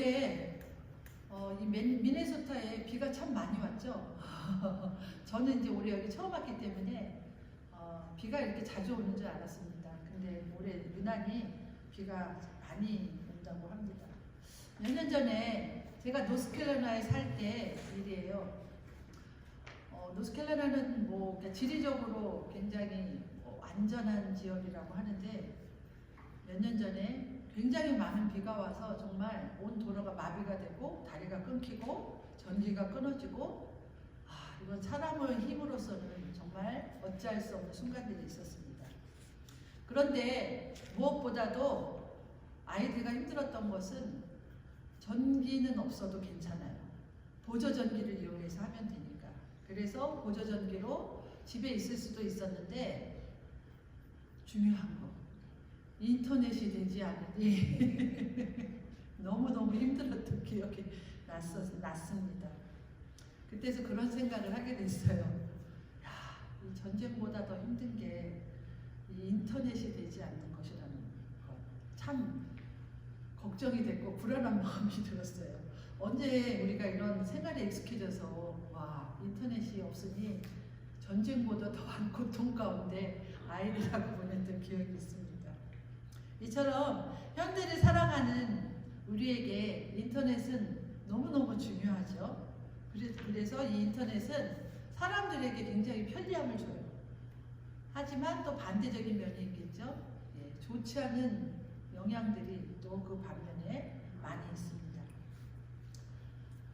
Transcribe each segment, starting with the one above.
올해 어, 이 맨- 미네소타에 비가 참 많이 왔죠. 저는 이제 올해 여기 처음 왔기 때문에 어, 비가 이렇게 자주 오는 줄 알았습니다. 근데 올해 유난히 비가 많이 온다고 합니다. 몇 년 전에 제가 노스캐롤라나에 살 때 일이에요. 어, 노스캐롤라나는 뭐 그러니까 지리적으로 굉장히 뭐 안전한 지역이라고 하는데 몇 년 전에 굉장히 많은 비가 와서 정말 온 도로가 마비가 되고 다리가 끊기고 전기가 끊어지고 아 이건 사람의 힘으로서는 정말 어찌할 수 없는 순간들이 있었습니다. 그런데 무엇보다도 아이들과 힘들었던 것은 전기는 없어도 괜찮아요. 보조 전기를 이용해서 하면 되니까. 그래서 보조 전기로 집에 있을 수도 있었는데 중요한 거 인터넷이 되지 않으니 너무너무 힘들었던 기억이 났었, 났습니다. 그때서 그런 생각을 하게 됐어요. 야, 이 전쟁보다 더 힘든 게이 인터넷이 되지 않는 것이라는 것. 참 걱정이 됐고 불안한 마음이 들었어요. 언제 우리가 이런 생활에 익숙해져서 와 인터넷이 없으니 전쟁보다 더한 고통 가운데 아이들하고 보냈던 기억이 있습니다. 이처럼 현대를 살아가는 우리에게 인터넷은 너무너무 중요하죠. 그래- 그래서 이 인터넷은 사람들에게 굉장히 편리함을 줘요. 하지만 또 반대적인 면이 있겠죠. 예, 좋지 않은 영향들이 또 그 반면에 많이 있습니다.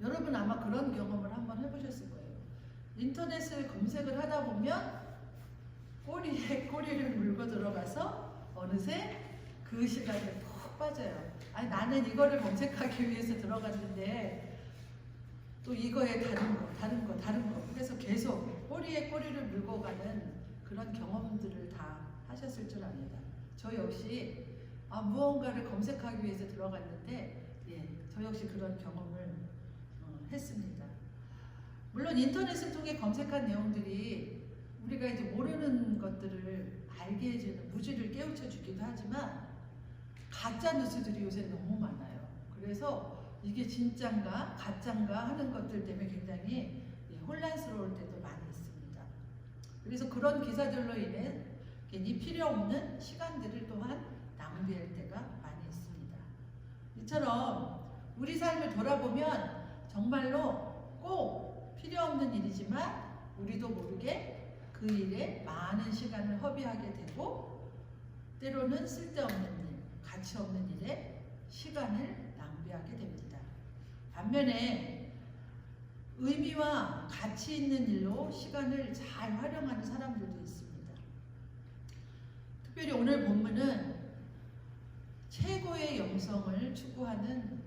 여러분 아마 그런 경험을 한번 해보셨을 거예요. 인터넷을 검색을 하다 보면 꼬리에 꼬리를 물고 들어가서 어느새 그 시간에 푹 빠져요. 아니 나는 이거를 검색하기 위해서 들어갔는데 또 이거에 다른 거, 다른 거, 다른 거. 그래서 계속 꼬리에 꼬리를 물고 가는 그런 경험들을 다 하셨을 줄 압니다. 저 역시 아, 무언가를 검색하기 위해서 들어갔는데 예, 저 역시 그런 경험을 어, 했습니다. 물론 인터넷을 통해 검색한 내용들이 우리가 이제 모르는 것들을 알게 해주는 무지를 깨우쳐 주기도 하지만 가짜 뉴스들이 요새 너무 많아요. 그래서 이게 진짠가 가짠가 하는 것들 때문에 굉장히 예, 혼란스러울 때도 많이 있습니다. 그래서 그런 기사들로 인해 괜히 필요 없는 시간들을 또한 낭비할 때가 많이 있습니다. 이처럼 우리 삶을 돌아보면 정말로 꼭 필요 없는 일이지만 우리도 모르게 그 일에 많은 시간을 허비하게 되고 때로는 쓸데없는 일, 가치 없는 일에 시간을 낭비하게 됩니다. 반면에 의미와 가치 있는 일로 시간을 잘 활용하는 사람들도 있습니다. 특별히 오늘 본문은 최고의 영성을 추구하는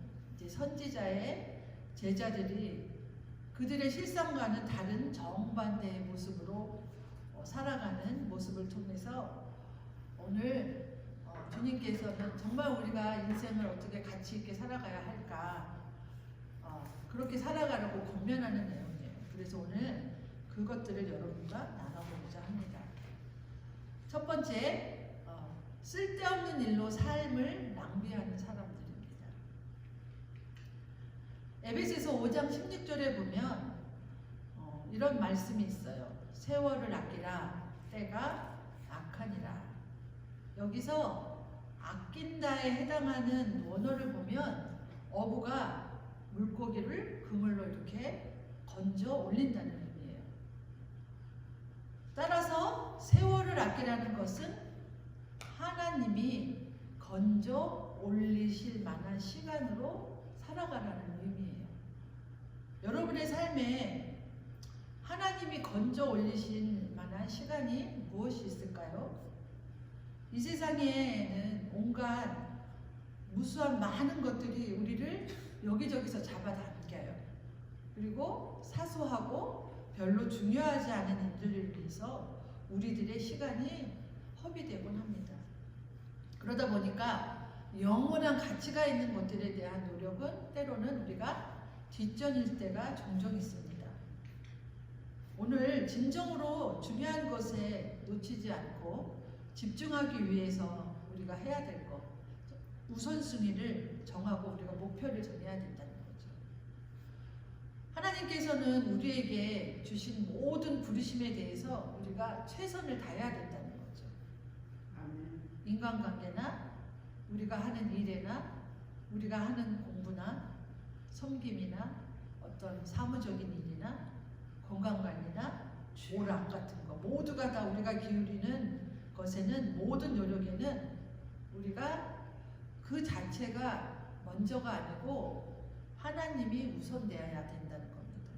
선지자의 제자들이 그들의 실상과는 다른 정반대의 모습으로 어, 살아가는 모습을 통해서 오늘 어, 주님께서는 정말 우리가 인생을 어떻게 가치 있게 살아가야 할까 어, 그렇게 살아가려고 권면하는 내용이에요. 그래서 오늘 그것들을 여러분과 나눠보고자 합니다. 첫 번째 어, 쓸데없는 일로 삶을 낭비하는 사람들입니다. 에베소서 5장 16절에 보면 어, 이런 말씀이 있어요. 세월을 아끼라 때가 악하니라. 여기서 아낀다에 해당하는 원어를 보면 어부가 물고기를 그물로 이렇게 건져 올린다는 의미예요. 따라서 세월을 아끼라는 것은 하나님이 건져 올리실 만한 시간으로 살아가라는 의미예요. 여러분의 삶에 하나님이 건져 올리실 만한 시간이 무엇이 있을까요? 이 세상에는 온갖 무수한 많은 것들이 우리를 여기저기서 잡아당겨요. 그리고 사소하고 별로 중요하지 않은 일들을 위해서 우리들의 시간이 허비되곤 합니다. 그러다 보니까 영원한 가치가 있는 것들에 대한 노력은 때로는 우리가 뒷전일 때가 종종 있습니다. 오늘 진정으로 중요한 것에 놓치지 않고 집중하기 위해서 우리가 해야 될 것. 우선순위를 정하고 우리가 목표를 정해야 된다는 거죠. 하나님께서는 우리에게 주신 모든 부르심에 대해서 우리가 최선을 다해야 된다는 거죠. 인간관계나 우리가 하는 일에나 우리가 하는 공부나 섬김이나 어떤 사무적인 일이나 건강관리나 오락 같은 거 모두가 다 우리가 기울이는 것에는 모든 노력에는 우리가 그 자체가 먼저가 아니고 하나님이 우선 되어야 된다는 겁니다.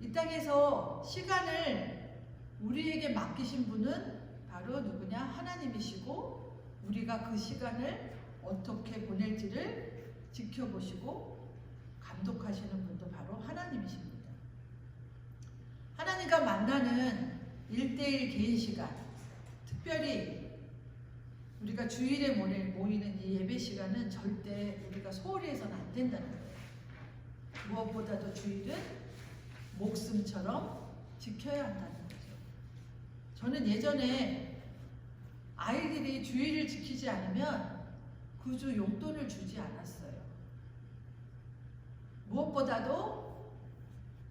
이 땅에서 시간을 우리에게 맡기신 분은 바로 누구냐? 하나님이시고 우리가 그 시간을 어떻게 보낼지를 지켜보시고 감독하시는 분도 바로 하나님이십니다. 하나님과 만나는 일대일 개인 시간, 특별히 우리가 주일에 모이는 이 예배 시간은 절대 우리가 소홀히 해서는 안 된다는 거예요. 무엇보다도 주일은 목숨처럼 지켜야 한다는 거죠. 저는 예전에 아이들이 주일을 지키지 않으면 그주 용돈을 주지 않았어요. 무엇보다도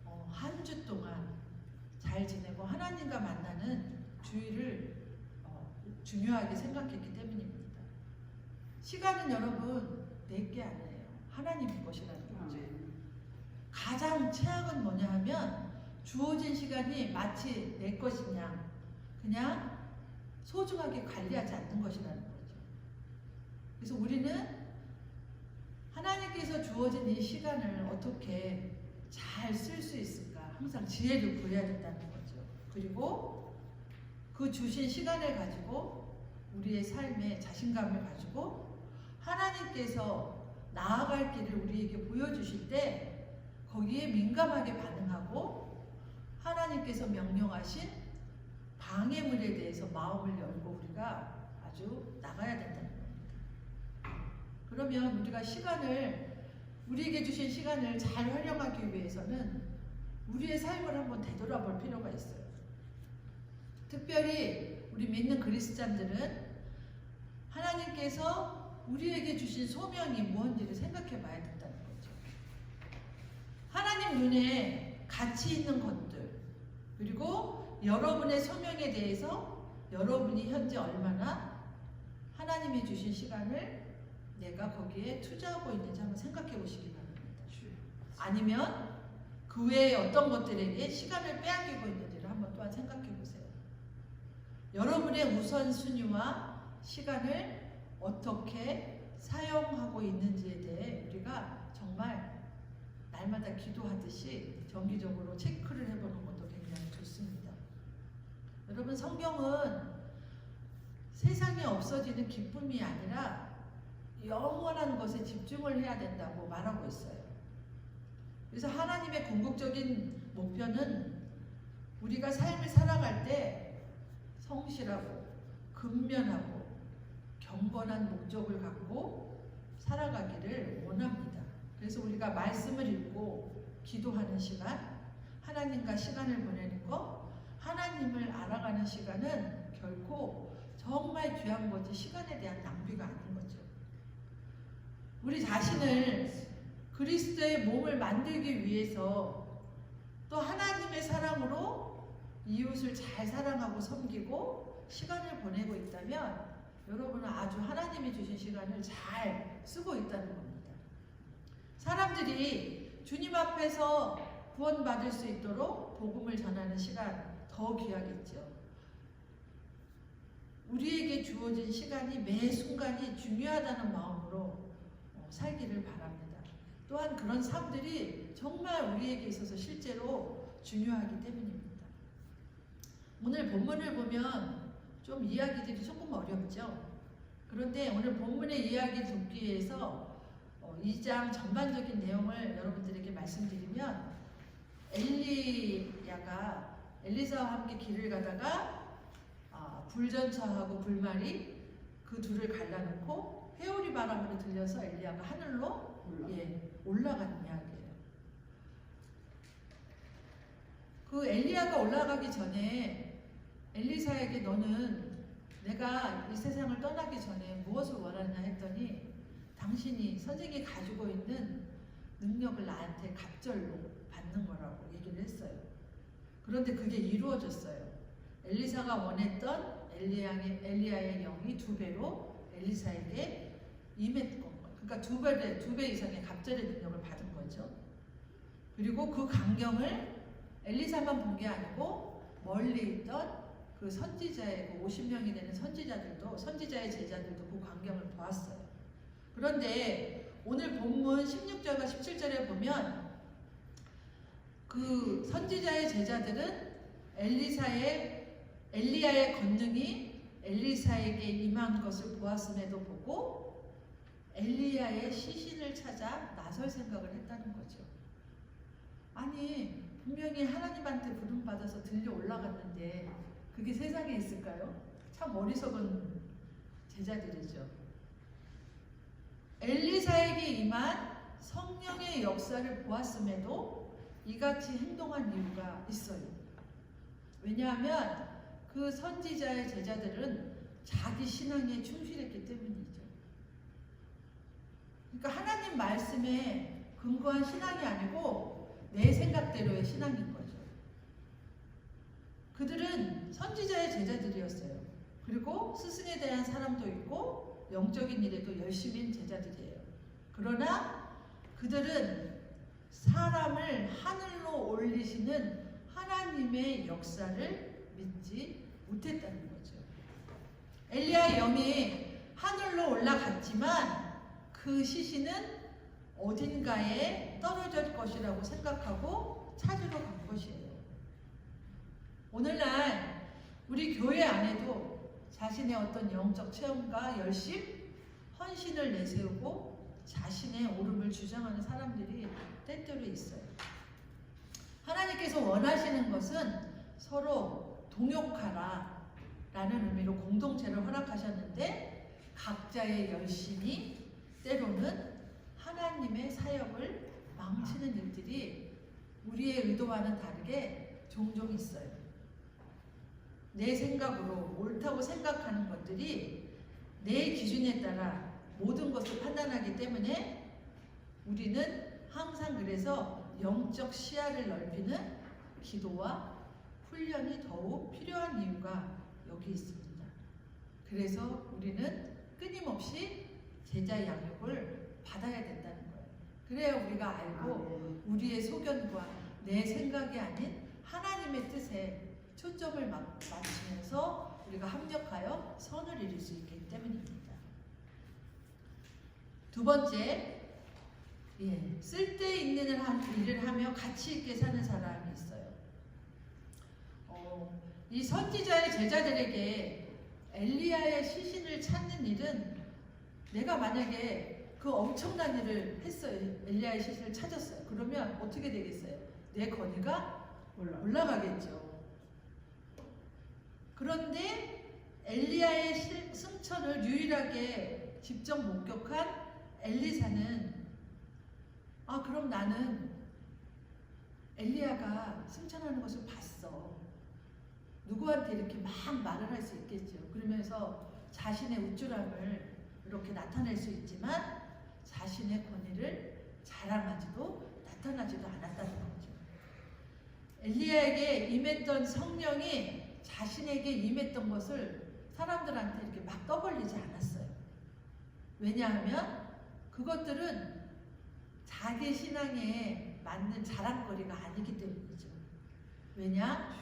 어, 한주 동안 잘 지내고 하나님과 만나는 주일을 어, 중요하게 생각했기 때문입니다. 시간은 여러분 내게 아니에요. 하나님 것이라는 거죠. 아멘. 가장 최악은 뭐냐 하면 주어진 시간이 마치 내 것이냐 그냥 소중하게 관리하지 않는 것이라는 거죠. 그래서 우리는 하나님께서 주어진 이 시간을 어떻게 잘 쓸 수 있을까 항상 지혜를 구해야 된다는 거죠. 그리고 그 주신 시간을 가지고 우리의 삶에 자신감을 가지고 하나님께서 나아갈 길을 우리에게 보여주실 때 거기에 민감하게 반응하고 하나님께서 명령하신 방해물에 대해서 마음을 열고 우리가 아주 나가야 된다는 겁니다. 그러면 우리가 시간을 우리에게 주신 시간을 잘 활용하기 위해서는 우리의 삶을 한번 되돌아볼 필요가 있어요. 특별히 우리 믿는 그리스도인들은 하나님께서 우리에게 주신 소명이 무엇인지를 생각해 봐야 된다는 거죠. 하나님 눈에 가치 있는 것들, 그리고 여러분의 소명에 대해서 여러분이 현재 얼마나 하나님이 주신 시간을 내가 거기에 투자하고 있는지 한번 생각해 보시기 바랍니다. 아니면 그 외에 어떤 것들에게 시간을 빼앗기고 있는지를 한번 또한 생각해 보세요. 여러분의 우선순위와 시간을 어떻게 사용하고 있는지에 대해 우리가 정말 날마다 기도하듯이 정기적으로 체크를 해보는 것도 굉장히 좋습니다. 여러분 성경은 세상에 없어지는 기쁨이 아니라 영원한 것에 집중을 해야 된다고 말하고 있어요. 그래서 하나님의 궁극적인 목표는 우리가 삶을 살아갈 때 성실하고 근면하고 경건한 목적을 갖고 살아가기를 원합니다. 그래서 우리가 말씀을 읽고 기도하는 시간, 하나님과 시간을 보내는 것, 하나님을 알아가는 시간은 결코 정말 귀한 거지 시간에 대한 낭비가 아닌 거죠. 우리 자신을 그리스도의 몸을 만들기 위해서 또 하나님의 사랑으로 이웃을 잘 사랑하고 섬기고 시간을 보내고 있다면 여러분은 아주 하나님이 주신 시간을 잘 쓰고 있다는 겁니다. 사람들이 주님 앞에서 구원받을 수 있도록 복음을 전하는 시간 더 귀하겠죠. 우리에게 주어진 시간이 매 순간이 중요하다는 마음으로 어, 살기를 바랍니다. 또한 그런 삶들이 정말 우리에게 있어서 실제로 중요하기 때문입니다. 오늘 본문을 보면 좀 이야기들이 조금 어렵죠. 그런데 오늘 본문의 이야기 듣기 위해서 어, 2장 전반적인 내용을 여러분들에게 말씀드리면 엘리야가 엘리사와 함께 길을 가다가 아, 불전차하고 불말이 그 둘을 갈라놓고 회오리 바람으로 들려서 엘리야가 하늘로 올라. 예, 올라가는 이야기예요. 그 엘리야가 올라가기 전에 엘리사에게 너는 내가 이 세상을 떠나기 전에 무엇을 원하냐 했더니 당신이 선생이 가지고 있는 능력을 나한테 갑절로 받는 거라고 얘기를 했어요. 그런데 그게 이루어졌어요. 엘리사가 원했던 엘리야의, 엘리야의 영이 두 배로 엘리사에게 임했던 거. 그러니까 두 배, 두 배 이상의 갑절의 능력을 받은 거죠. 그리고 그 강경을 엘리사만 본 게 아니고 멀리 있던 그 선지자의 그 50명이 되는 선지자들도 선지자의 제자들도 그 광경을 보았어요. 그런데 오늘 본문 16절과 17절에 보면 그 선지자의 제자들은 엘리사의 엘리야의 권능이 엘리사에게 임한 것을 보았음에도 보고 엘리야의 시신을 찾아 나설 생각을 했다는 거죠. 아니 분명히 하나님한테 부름 받아서 들려 올라갔는데 그게 세상에 있을까요? 참 어리석은 제자들이죠. 엘리사에게 임한 성령의 역사를 보았음에도 이같이 행동한 이유가 있어요. 왜냐하면 그 선지자의 제자들은 자기 신앙에 충실했기 때문이죠. 그러니까 하나님 말씀에 근거한 신앙이 아니고 내 생각대로의 신앙인 거죠. 그들은 선지자의 제자들이었어요. 그리고 스승에 대한 사람도 있고 영적인 일에도 열심인 제자들이에요. 그러나 그들은 사람을 하늘로 올리시는 하나님의 역사를 믿지 못했다는 거죠. 엘리야 영이 하늘로 올라갔지만 그 시신은 어딘가에 떨어질 것이라고 생각하고 찾으러 간 것이에요. 오늘날 우리 교회 안에도 자신의 어떤 영적 체험과 열심, 헌신을 내세우고 자신의 오름을 주장하는 사람들이 때때로 있어요. 하나님께서 원하시는 것은 서로 동역하라 라는 의미로 공동체를 허락하셨는데 각자의 열심이 때로는 하나님의 사역을 망치는 일들이 우리의 의도와는 다르게 종종 있어요. 내 생각으로 옳다고 생각하는 것들이 내 기준에 따라 모든 것을 판단하기 때문에 우리는 항상 그래서 영적 시야를 넓히는 기도와 훈련이 더욱 필요한 이유가 여기 있습니다. 그래서 우리는 끊임없이 제자 양육을 받아야 된다는 거예요. 그래야 우리가 알고 우리의 소견과 내 생각이 아닌 하나님의 뜻에 초점을 맞- 맞추면서 우리가 합력하여 선을 이룰 수 있기 때문입니다. 두 번째, 예, 쓸데 있는 일을 하- 일을 하며 가치 있게 사는 사람이 있어요. 어, 이 선지자의 제자들에게 엘리야의 시신을 찾는 일은 내가 만약에 그 엄청난 일을 했어요. 엘리야의 시신을 찾았어요. 그러면 어떻게 되겠어요? 내 권위가 올라가겠죠. 그런데 엘리야의 실- 승천을 유일하게 직접 목격한 엘리사는 아 그럼 나는 엘리야가 승천하는 것을 봤어. 누구한테 이렇게 막 말을 할 수 있겠죠. 그러면서 자신의 우쭐함을 이렇게 나타낼 수 있지만 자신의 권위를 자랑하지도 나타나지도 않았다는 거죠. 엘리야에게 임했던 성령이 자신에게 임했던 것을 사람들한테 이렇게 막 떠벌리지 않았어요. 왜냐하면 그것들은 자기 신앙에 맞는 자랑거리가 아니기 때문이죠. 왜냐?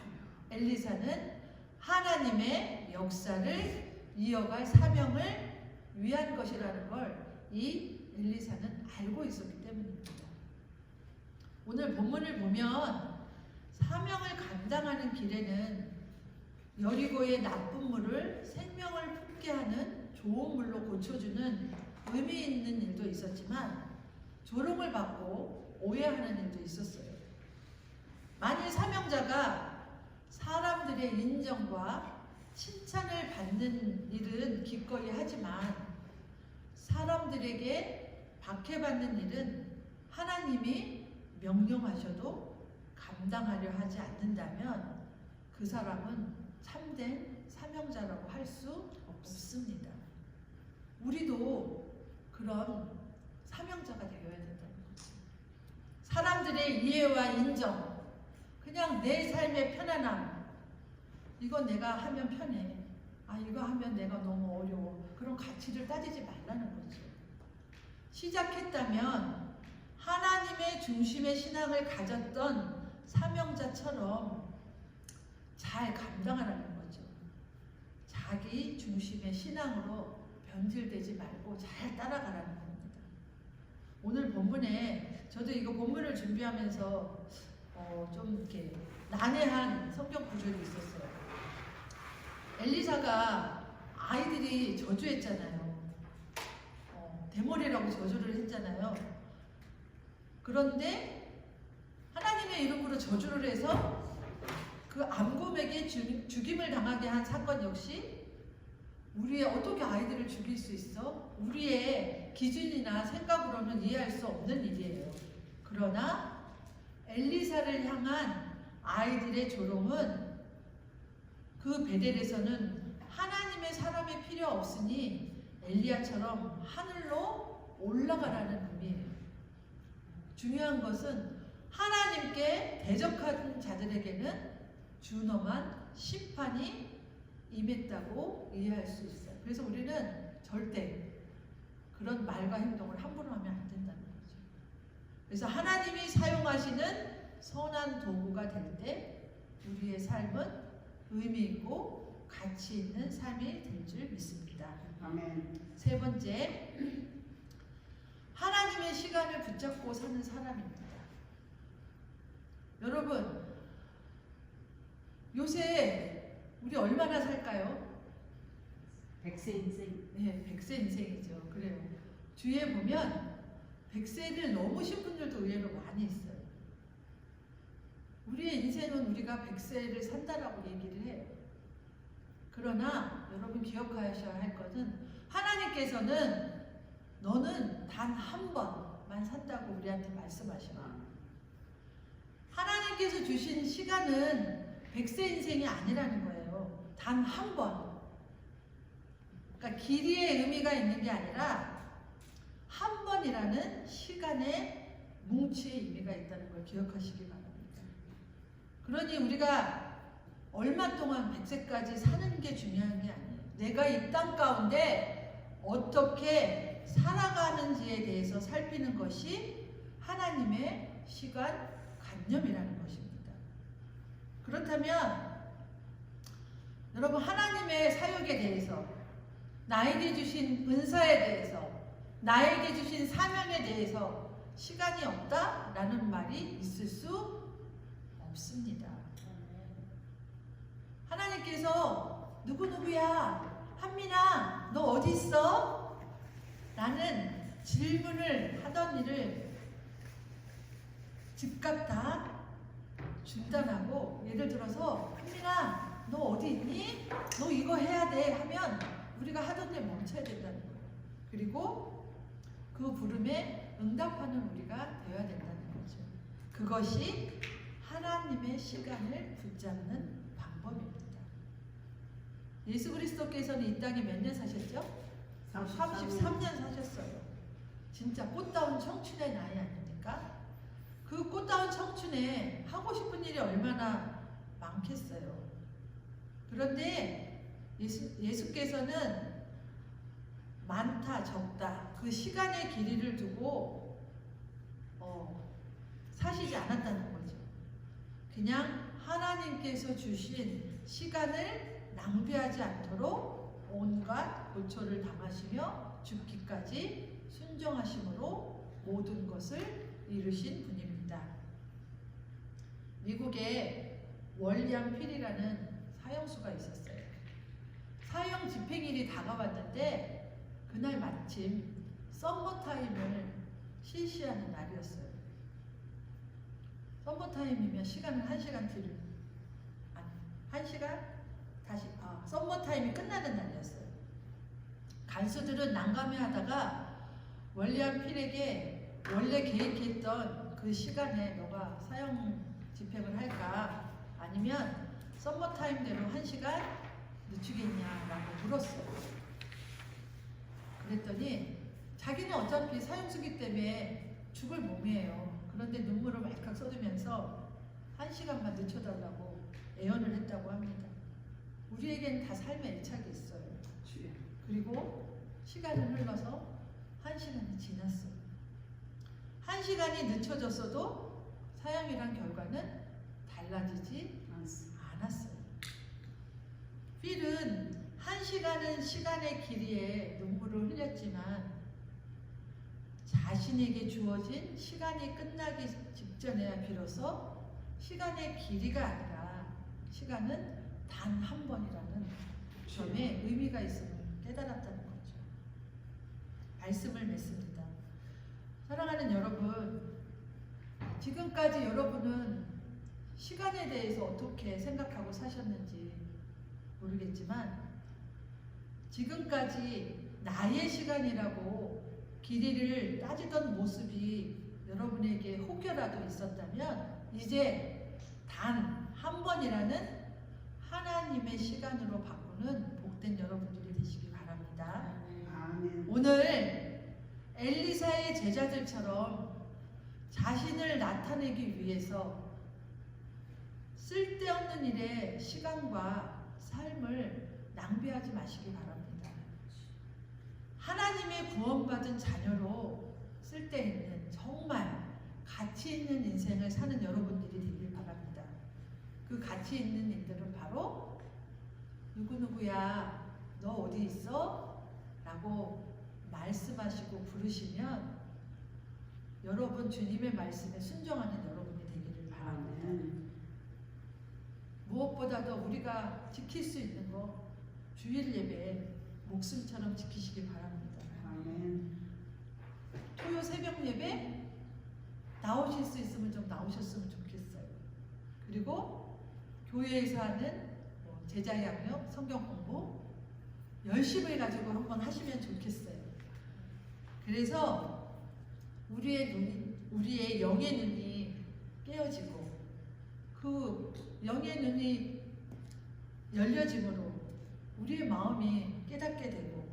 엘리사는 하나님의 역사를 이어갈 사명을 위한 것이라는 걸 이 엘리사는 알고 있었기 때문입니다. 오늘 본문을 보면 사명을 감당하는 길에는 여리고의 나쁜 물을 생명을 품게 하는 좋은 물로 고쳐주는 의미 있는 일도 있었지만 조롱을 받고 오해하는 일도 있었어요. 만일 사명자가 사람들의 인정과 칭찬을 받는 일은 기꺼이 하지만 사람들에게 박해받는 일은 하나님이 명령하셔도 감당하려 하지 않는다면 그 사람은 참된 사명자라고 할 수 없습니다. 우리도 그런 사명자가 되어야 된다는 거죠. 사람들의 이해와 인정, 그냥 내 삶의 편안함, 이건 내가 하면 편해. 아, 이거 하면 내가 너무 어려워. 그런 가치를 따지지 말라는 거죠. 시작했다면 하나님의 중심의 신앙을 가졌던 사명자처럼 잘 감당하라는 거죠. 자기 중심의 신앙으로 변질되지 말고 잘 따라가라는 겁니다. 오늘 본문에 저도 이거 본문을 준비하면서 어, 좀 이렇게 난해한 성경 구절이 있었어요. 엘리사가 아이들이 저주했잖아요. 어, 대머리라고 저주를 했잖아요. 그런데 하나님의 이름으로 저주를 해서 그 암곰에게 죽- 죽임을 당하게 한 사건 역시 우리의 어떻게 아이들을 죽일 수 있어? 우리의 기준이나 생각으로는 이해할 수 없는 일이에요. 그러나 엘리사를 향한 아이들의 조롱은 그 베델에서는 하나님의 사람이 필요 없으니 엘리야처럼 하늘로 올라가라는 의미예요. 중요한 것은 하나님께 대적한 자들에게는 준엄한 심판이 임했다고 이해할 수 있어요. 그래서 우리는 절대 그런 말과 행동을 함부로 하면 안 된다는 거죠. 그래서 하나님이 사용하시는 선한 도구가 될 때 우리의 삶은 의미 있고 가치 있는 삶이 될 줄 믿습니다. 아멘. 세 번째, 하나님의 시간을 붙잡고 사는 사람입니다. 여러분, 요새 우리 얼마나 살까요? 백세 인생. 네, 100세 인생이죠. 그래요. 주위에 보면 100세를 넘으신 분들도 의외로 많이 있어요. 우리의 인생은 우리가 100세를 산다라고 얘기를 해요. 그러나 여러분 기억하셔야 할 것은 하나님께서는 너는 단 한 번만 산다고 우리한테 말씀하셔요. 하나님께서 주신 시간은 100세 인생이 아니라는 거예요. 단 한 번. 그러니까 길이의 의미가 있는 게 아니라 한 번이라는 시간의 뭉치의 의미가 있다는 걸 기억하시기 바랍니다. 그러니 우리가 얼마 동안 100세까지 사는 게 중요한 게 아니에요. 내가 이 땅 가운데 어떻게 살아가는지에 대해서 살피는 것이 하나님의 시간 관념이라는 것입니다. 그렇다면 여러분 하나님의 사역에 대해서 나에게 주신 은사에 대해서 나에게 주신 사명에 대해서 시간이 없다라는 말이 있을 수 없습니다. 하나님께서 누구누구야? 한민아, 너 어디 있어? 라는 질문을 하던 일을 즉각 다 중단하고 예를 들어서 한민아, 너 어디 있니? 너 이거 해야 돼 하면 우리가 하던 일 멈춰야 된다는 거예요. 그리고 그 부름에 응답하는 우리가 되어야 된다는 거죠. 그것이 하나님의 시간을 붙잡는 방법입니다. 예수 그리스도께서는 이 땅에 몇 년 사셨죠? 33년 사셨어요. 진짜 꽃다운 청춘의 나이 아닙니까? 그 꽃다운 청춘에 하고 싶은 일이 얼마나 많겠어요. 그런데 예수, 예수께서는 많다, 적다, 그 시간의 길이를 두고 어, 사시지 않았다는 거죠. 그냥 하나님께서 주신 시간을 낭비하지 않도록 온갖 고초를 당하시며 죽기까지 순종하심으로 모든 것을 이루신 분입니다. 미국에 월리암 필이라는 사형수가 있었어요. 사형 집행일이 다가왔는데 그날 마침 썸머 타임을 실시하는 날이었어요. 썸머 타임이면 시간은 한 시간 뒤를 아니 한 시간 다시 아 썸머 타임이 끝나는 날이었어요. 간수들은 난감해하다가 월리암 필에게 원래 계획했던 그 시간에 너가 사형 집행을 할까 아니면 썸머 타임대로 한 시간 늦추겠냐라고 물었어요. 그랬더니 자기는 어차피 사형수기 때문에 죽을 몸이에요. 그런데 눈물을 왈칵 쏟으면서 한 시간만 늦춰달라고 애원을 했다고 합니다. 우리에겐 다 삶의 애착이 있어요. 그리고 시간은 흘러서 한 시간이 지났어요. 한 시간이 늦춰졌어도 사형이란 결과는 달라지지. 않았어요. 필은 한 시간은 시간의 길이에 눈물을 흘렸지만 자신에게 주어진 시간이 끝나기 직전에야 비로소 시간의 길이가 아니라 시간은 단 한 번이라는 점에 의미가 있음을 깨달았다는 거죠. 말씀을 맺습니다. 사랑하는 여러분, 지금까지 여러분은 시간에 대해서 어떻게 생각하고 사셨는지 모르겠지만 지금까지 나의 시간이라고 길이를 따지던 모습이 여러분에게 혹여라도 있었다면 이제 단 한 번이라는 하나님의 시간으로 바꾸는 복된 여러분들이 되시기 바랍니다. 오늘 엘리사의 제자들처럼 자신을 나타내기 위해서 쓸데없는 일에 시간과 삶을 낭비하지 마시기 바랍니다. 하나님의 구원받은 자녀로 쓸데있는 정말 가치 있는 인생을 사는 여러분들이 되길 바랍니다. 그 가치 있는 일들은 바로 누구누구야 너 어디 있어? 라고 말씀하시고 부르시면 여러분 주님의 말씀에 순종하는 여러분이 되기를 바랍니다. 아멘. 무엇보다도 우리가 지킬 수 있는 거 주일 예배 목숨처럼 지키시기 바랍니다. 아멘. 토요 새벽 예배 나오실 수 있으면 좀 나오셨으면 좋겠어요. 그리고 교회에서 하는 뭐 제자 양육, 성경 공부 열심히 가지고 한번 하시면 좋겠어요. 그래서 우리의 눈이, 우리의 영의 눈이 깨어지고 그 영의 눈이 열려짐으로 우리의 마음이 깨닫게 되고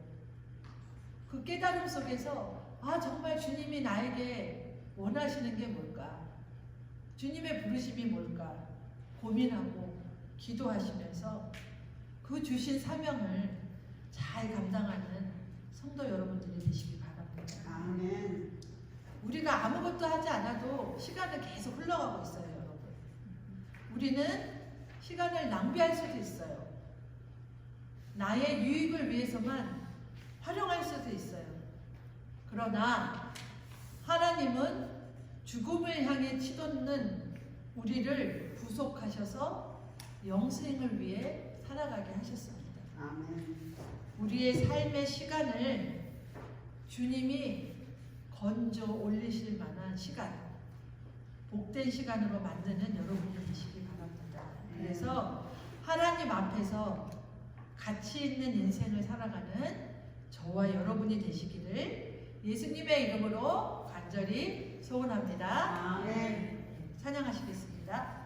그 깨달음 속에서 아 정말 주님이 나에게 원하시는 게 뭘까? 주님의 부르심이 뭘까? 고민하고 기도하시면서 그 주신 사명을 잘 감당하는 성도 여러분들이 되시기 바랍니다. 아멘. 우리가 아무것도 하지 않아도 시간은 계속 흘러가고 있어요, 여러분. 우리는 시간을 낭비할 수도 있어요. 나의 유익을 위해서만 활용할 수도 있어요. 그러나 하나님은 죽음을 향해 치솟는 우리를 구속하셔서 영생을 위해 살아가게 하셨습니다. 아멘. 우리의 삶의 시간을 주님이 건져 올리실 만한 시간, 복된 시간으로 만드는 여러분이 되시기 바랍니다. 그래서 하나님 앞에서 가치 있는 인생을 살아가는 저와 여러분이 되시기를 예수님의 이름으로 간절히 소원합니다. 아멘. 찬양하시겠습니다.